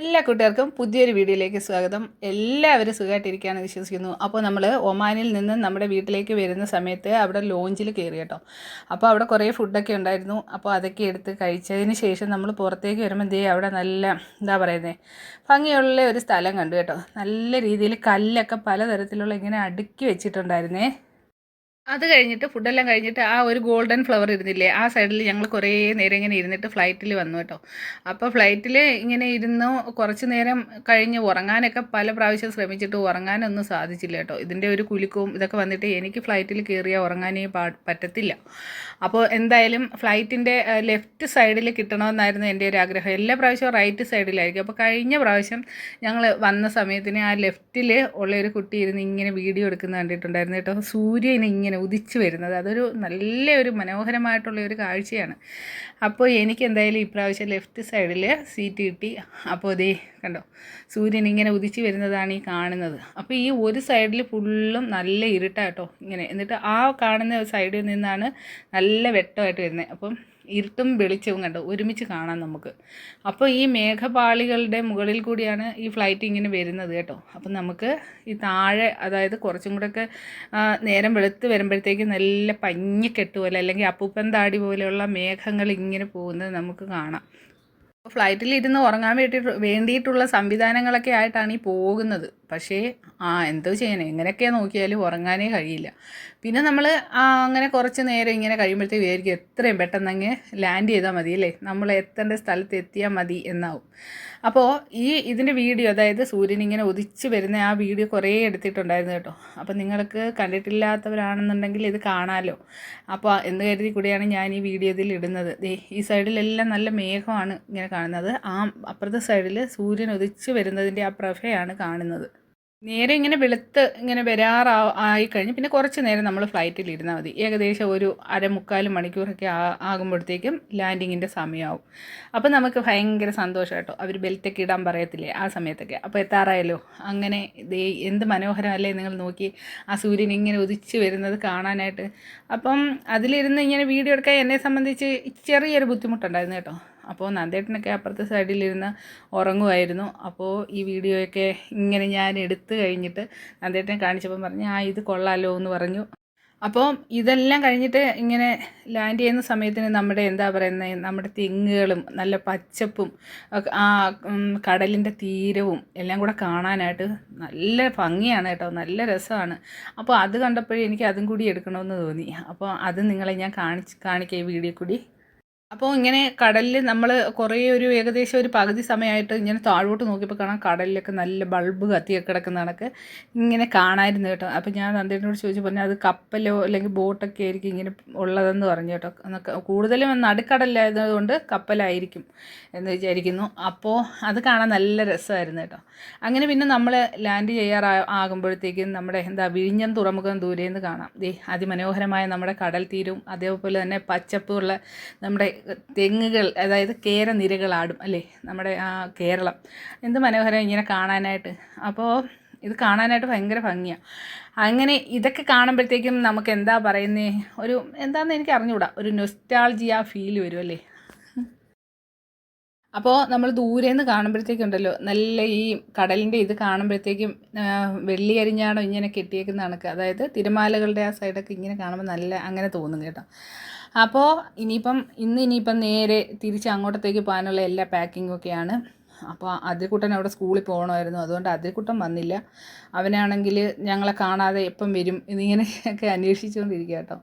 എല്ലാ കൂട്ടുകാർക്കും പുതിയൊരു വീഡിയോയിലേക്ക് സ്വാഗതം. എല്ലാവരും സുഖമായിട്ടിരിക്കുകയാണ് വിശ്വസിക്കുന്നു. അപ്പോൾ നമ്മൾ ഒമാനിൽ നിന്ന് നമ്മുടെ വീട്ടിലേക്ക് വരുന്ന സമയത്ത് അവിടെ ലോഞ്ചിൽ കയറി കേട്ടോ. അപ്പോൾ അവിടെ കുറേ ഫുഡൊക്കെ ഉണ്ടായിരുന്നു. അപ്പോൾ അതൊക്കെ എടുത്ത് കഴിച്ചതിന് ശേഷം നമ്മൾ പുറത്തേക്ക് വരുമ്പോൾ ദേ അവിടെ നല്ല എന്താ പറയുന്നത് ഭംഗിയുള്ള ഒരു സ്ഥലം കണ്ടു കേട്ടോ. നല്ല രീതിയിൽ കല്ലൊക്കെ പലതരത്തിലുള്ള ഇങ്ങനെ അടുക്കി വെച്ചിട്ടുണ്ടായിരുന്നേ. അത് കഴിഞ്ഞിട്ട് ഫുഡെല്ലാം കഴിഞ്ഞിട്ട് ആ ഒരു ഗോൾഡൻ ഫ്ലവർ ഇരുന്നില്ലേ ആ സൈഡിൽ ഞങ്ങൾ കുറേ നേരം ഇങ്ങനെ ഇരുന്നിട്ട് ഫ്ലൈറ്റിൽ വന്നു കേട്ടോ. അപ്പോൾ ഫ്ലൈറ്റിൽ ഇങ്ങനെ ഇരുന്നു കുറച്ച് നേരം കഴിഞ്ഞ് ഉറങ്ങാനൊക്കെ പല പ്രാവശ്യം ശ്രമിച്ചിട്ട് ഉറങ്ങാനൊന്നും സാധിച്ചില്ല കേട്ടോ. ഇതിന്റെ ഒരു കുലുക്കവും ഇതൊക്കെ വന്നിട്ട് എനിക്ക് ഫ്ലൈറ്റിൽ കയറിയാൽ ഉറങ്ങാനേ പറ്റത്തില്ല. അപ്പോൾ എന്തായാലും ഫ്ലൈറ്റിന്റെ ലെഫ്റ്റ് സൈഡിൽ കിട്ടണമെന്നായിരുന്നു എന്റെ ഒരു ആഗ്രഹം. എല്ലാ പ്രാവശ്യവും റൈറ്റ് സൈഡിലായിരിക്കും. അപ്പോൾ കഴിഞ്ഞ പ്രാവശ്യം ഞങ്ങൾ വന്ന സമയത്തിന് ആ ലെഫ്റ്റിൽ ഉള്ള ഒരു കുട്ടി ഇരുന്ന് ഇങ്ങനെ വീഡിയോ എടുക്കുന്ന കണ്ടിട്ടുണ്ടായിരുന്നു കേട്ടോ. സൂര്യൻ ഇങ്ങനെ ഉദിച്ചു വരുന്നത്. അതൊരു നല്ല ഒരു മനോഹരമായിട്ടുള്ള ഒരു കാഴ്ചയാണ്. അപ്പോൾ എനിക്ക് എന്തായാലും ഇപ്രാവശ്യം ലെഫ്റ്റ് സൈഡിൽ സീറ്റ് കിട്ടി. അപ്പോൾ അതേ കണ്ടോ സൂര്യൻ ഇങ്ങനെ ഉദിച്ചു വരുന്നതാണ് ഈ കാണുന്നത്. അപ്പോൾ ഈ ഒരു സൈഡിൽ ഫുള്ളും നല്ല ഇരുട്ടാട്ടോ ഇങ്ങനെ. എന്നിട്ട് ആ കാണുന്ന സൈഡിൽ നിന്നാണ് നല്ല വെട്ടമായിട്ട് വരുന്നത്. അപ്പം ഇരുട്ടും വെളിച്ചവും കണ്ടോ ഒരുമിച്ച് കാണാം നമുക്ക്. അപ്പോൾ ഈ മേഘപാളികളുടെ മുകളിൽ കൂടിയാണ് ഈ ഫ്ലൈറ്റ് ഇങ്ങനെ വരുന്നത് കേട്ടോ. അപ്പം നമുക്ക് ഈ താഴെ അതായത് കുറച്ചും കൂടെയൊക്കെ നേരം വെളുത്ത് വരുമ്പോഴത്തേക്ക് നല്ല പഞ്ഞിക്കെട്ട് പോലെ അല്ലെങ്കിൽ അപ്പൂപ്പൻ താടി പോലെയുള്ള മേഘങ്ങൾ ഇങ്ങനെ പോകുന്നത് നമുക്ക് കാണാം. ഫ്ലൈറ്റിൽ ഇരുന്ന് ഉറങ്ങാൻ വേണ്ടി വേണ്ടിയിട്ടുള്ള സംവിധാനങ്ങളൊക്കെ ആയിട്ടാണ് ഈ പോകുന്നത്. പക്ഷേ ആ എന്തോ ചെയ്യണേ? എങ്ങനെയൊക്കെ നോക്കിയാലും ഉറങ്ങാനേ കഴിയില്ല. പിന്നെ നമ്മൾ അങ്ങനെ കുറച്ച് നേരം ഇങ്ങനെ കഴിയുമ്പോഴത്തേക്ക് വിചാരിക്കും എത്രയും പെട്ടെന്ന് അങ്ങ് ലാൻഡ് ചെയ്താൽ മതി അല്ലേ? നമ്മൾ എത്തേണ്ട സ്ഥലത്ത് എത്തിയാൽ മതി എന്നാവും. അപ്പോൾ ഈ ഇതിന്റെ വീഡിയോ അതായത് സൂര്യൻ ഇങ്ങനെ ഉദിച്ച് വരുന്ന ആ വീഡിയോ കുറേ എടുത്തിട്ടുണ്ടായിരുന്നു കേട്ടോ. അപ്പോൾ നിങ്ങൾക്ക് കണ്ടിട്ടില്ലാത്തവരാണെന്നുണ്ടെങ്കിൽ ഇത് കാണാമല്ലോ അപ്പോൾ എന്ന് കരുതി കൂടിയാണ് ഞാൻ ഈ വീഡിയോ ഇതിൽ ഇടുന്നത്. ഈ സൈഡിലെല്ലാം നല്ല മേഘമാണ് ഇങ്ങനെ കാണുന്നത്. ആ അപ്പുറത്തെ സൈഡിൽ സൂര്യൻ ഉദിച്ച് വരുന്നതിന്റെ ആ പ്രഭയാണ് കാണുന്നത്. നേരെ ഇങ്ങനെ വെളുത്ത് ഇങ്ങനെ വരാറാ ആയി കഴിഞ്ഞ് പിന്നെ കുറച്ച് നേരം നമ്മൾ ഫ്ലൈറ്റിൽ ഇരുന്നാൽ മതി. ഏകദേശം ഒരു അരമുക്കാൽ മണിക്കൂറൊക്കെ ആകുമ്പോഴത്തേക്കും ലാൻഡിങ്ങിന്റെ സമയമാവും അപ്പോൾ നമുക്ക് ഭയങ്കര സന്തോഷം കേട്ടോ. അവർ ബെൽറ്റൊക്കെ ഇടാൻ പറയത്തില്ലേ ആ സമയത്തൊക്കെ. അപ്പോൾ എത്താറായല്ലോ? അങ്ങനെ ദേ എന്ത് മനോഹരമല്ലേ നിങ്ങൾ നോക്കി ആ സൂര്യൻ ഇങ്ങനെ ഉദിച്ച് വരുന്നത് കാണാനായിട്ട്. അപ്പം അതിലിരുന്ന് ഇങ്ങനെ വീഡിയോ എടുക്കാൻ എന്നെ സംബന്ധിച്ച് ചെറിയൊരു ബുദ്ധിമുട്ടുണ്ടായിരുന്നു കേട്ടോ. അപ്പോൾ നന്ദേട്ടനൊക്കെ അപ്പുറത്തെ സൈഡിലിരുന്ന് ഉറങ്ങുമായിരുന്നു. അപ്പോൾ ഈ വീഡിയോയൊക്കെ ഇങ്ങനെ ഞാൻ എടുത്തു കഴിഞ്ഞിട്ട് നന്ദേട്ടനെ കാണിച്ചപ്പോൾ പറഞ്ഞു ആ ഇത് കൊള്ളാലോ എന്ന് പറഞ്ഞു. അപ്പോൾ ഇതെല്ലാം കഴിഞ്ഞിട്ട് ഇങ്ങനെ ലാൻഡ് ചെയ്യുന്ന സമയത്തിന് നമ്മുടെ എന്താ പറയുന്നത് നമ്മുടെ തെങ്ങുകളും നല്ല പച്ചപ്പും ആ കടലിന്റെ തീരവും എല്ലാം കൂടെ കാണാനായിട്ട് നല്ല ഭംഗിയാണ് കേട്ടോ നല്ല രസമാണ്. അപ്പോൾ അത് കണ്ടപ്പോഴേ എനിക്ക് അതും കൂടി എടുക്കണമെന്ന് തോന്നി. അപ്പോൾ അത് നിങ്ങളെ ഞാൻ കാണിച്ച് കാണിക്കാം ഈ വീഡിയോ കൂടി. അപ്പോൾ ഇങ്ങനെ കടലിൽ നമ്മൾ കുറേ ഒരു ഏകദേശം ഒരു പകുതി സമയമായിട്ട് ഇങ്ങനെ താഴോട്ട് നോക്കിയപ്പോൾ കാണാം കടലിലൊക്കെ നല്ല ബൾബ് കത്തിയൊക്കെ കിടക്കുന്ന കണക്ക് ഇങ്ങനെ കാണായിരുന്നു കേട്ടോ. അപ്പോൾ ഞാൻ നന്ദേനോട് ചോദിച്ചു പറഞ്ഞു അത് കപ്പലോ അല്ലെങ്കിൽ ബോട്ടൊക്കെ ആയിരിക്കും ഇങ്ങനെ ഉള്ളതെന്ന് പറഞ്ഞു കേട്ടോ. കൂടുതലും നടുക്കടലായതുകൊണ്ട് കപ്പലായിരിക്കും എന്ന് വിചാരിക്കുന്നു. അപ്പോൾ അത് കാണാൻ നല്ല രസമായിരുന്നു കേട്ടോ. അങ്ങനെ പിന്നെ നമ്മൾ ലാൻഡ് ചെയ്യാറാ ആകുമ്പോഴത്തേക്കും നമ്മുടെ എന്താ വിഴിഞ്ഞം തുറമുഖം ദൂരേന്ന് കാണാം. ദേ അതിമനോഹരമായ നമ്മുടെ കടൽ തീരും. അതേപോലെ തന്നെ പച്ചപ്പുള്ള നമ്മുടെ തെങ്ങുകൾ അതായത് കേരനിരകളാടും അല്ലേ? നമ്മുടെ ആ കേരളം. എന്ത് മനോഹരം ഇങ്ങനെ കാണാനായിട്ട്. അപ്പോൾ ഇത് കാണാനായിട്ട് ഭയങ്കര ഭംഗിയാണ് അങ്ങനെ ഇതൊക്കെ കാണുമ്പോഴത്തേക്കും നമുക്ക് എന്താ പറയുന്നത് ഒരു എന്താണെന്ന് എനിക്ക് അറിഞ്ഞുകൂടാ ഒരു നൊസ്റ്റാൾജിയ ഫീൽ വരും അല്ലേ? അപ്പോൾ നമ്മൾ ദൂരെ നിന്ന് കാണുമ്പോഴത്തേക്കുണ്ടല്ലോ നല്ല ഈ കടലിന്റെ ഇത് കാണുമ്പോഴത്തേക്കും വെള്ളി അരിഞ്ഞാണോ ഇങ്ങനെ കെട്ടിയേക്കുന്ന കണക്ക്. അതായത് തിരുമാലകളുടെ ആ സൈഡൊക്കെ ഇങ്ങനെ കാണുമ്പോൾ നല്ല അങ്ങനെ തോന്നും കേട്ടോ. അപ്പോൾ ഇനിയിപ്പം ഇന്ന് ഇനിയിപ്പം നേരെ തിരിച്ച് അങ്ങോട്ടത്തേക്ക് പോകാനുള്ള എല്ലാ പാക്കിങ്ങും ഒക്കെയാണ്. അപ്പോൾ അതിൽക്കുട്ടൻ അവിടെ സ്കൂളിൽ പോകണമായിരുന്നു. അതുകൊണ്ട് അതിൽക്കുട്ടൻ വന്നില്ല. അവനാണെങ്കിൽ ഞങ്ങളെ കാണാതെ എപ്പം വരും? എന്നിങ്ങനെയൊക്കെ അന്വേഷിച്ചുകൊണ്ടിരിക്കുക കേട്ടോ.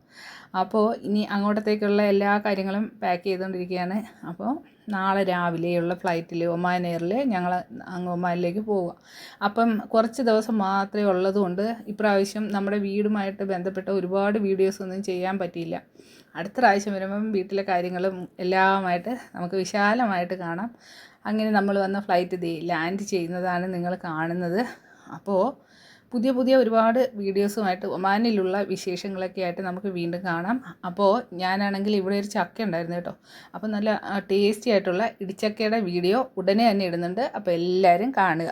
അപ്പോൾ ഇനി അങ്ങോട്ടത്തേക്കുള്ള എല്ലാ കാര്യങ്ങളും പാക്ക് ചെയ്തുകൊണ്ടിരിക്കുകയാണ്. അപ്പോൾ നാളെ രാവിലെയുള്ള ഫ്ലൈറ്റിൽ ഒമാൻ എയറിൽ ഞങ്ങൾ അങ്ങ് ഒമാനിലേക്ക് പോവുക. അപ്പം കുറച്ച് ദിവസം മാത്രമേ ഉള്ളതുകൊണ്ട് ഇപ്രാവശ്യം നമ്മുടെ വീടുമായിട്ട് ബന്ധപ്പെട്ട ഒരുപാട് വീഡിയോസ് ഒന്നും ചെയ്യാൻ പറ്റിയില്ല. അടുത്ത പ്രാവശ്യം വരുമ്പം വീട്ടിലെ കാര്യങ്ങളും എല്ലാമായിട്ട് നമുക്ക് വിശാലമായിട്ട് കാണാം. അങ്ങനെ നമ്മൾ വന്ന ഫ്ലൈറ്റ് ദേ ലാൻഡ് ചെയ്യുന്നതാണ് നിങ്ങൾ കാണുന്നത്. അപ്പോൾ പുതിയ പുതിയ ഒരുപാട് വീഡിയോസുമായിട്ട് ഒമാനിലുള്ള വിശേഷങ്ങളൊക്കെ ആയിട്ട് നമുക്ക് വീണ്ടും കാണാം. അപ്പോൾ ഞാനാണെങ്കിൽ ഇവിടെ ഒരു ചക്ക ഉണ്ടായിരുന്നു കേട്ടോ. അപ്പോൾ നല്ല ടേസ്റ്റി ആയിട്ടുള്ള ഇടിച്ചക്കയുടെ വീഡിയോ ഉടനെ തന്നെ ഇടുന്നുണ്ട്. അപ്പോൾ എല്ലാവരും കാണുക.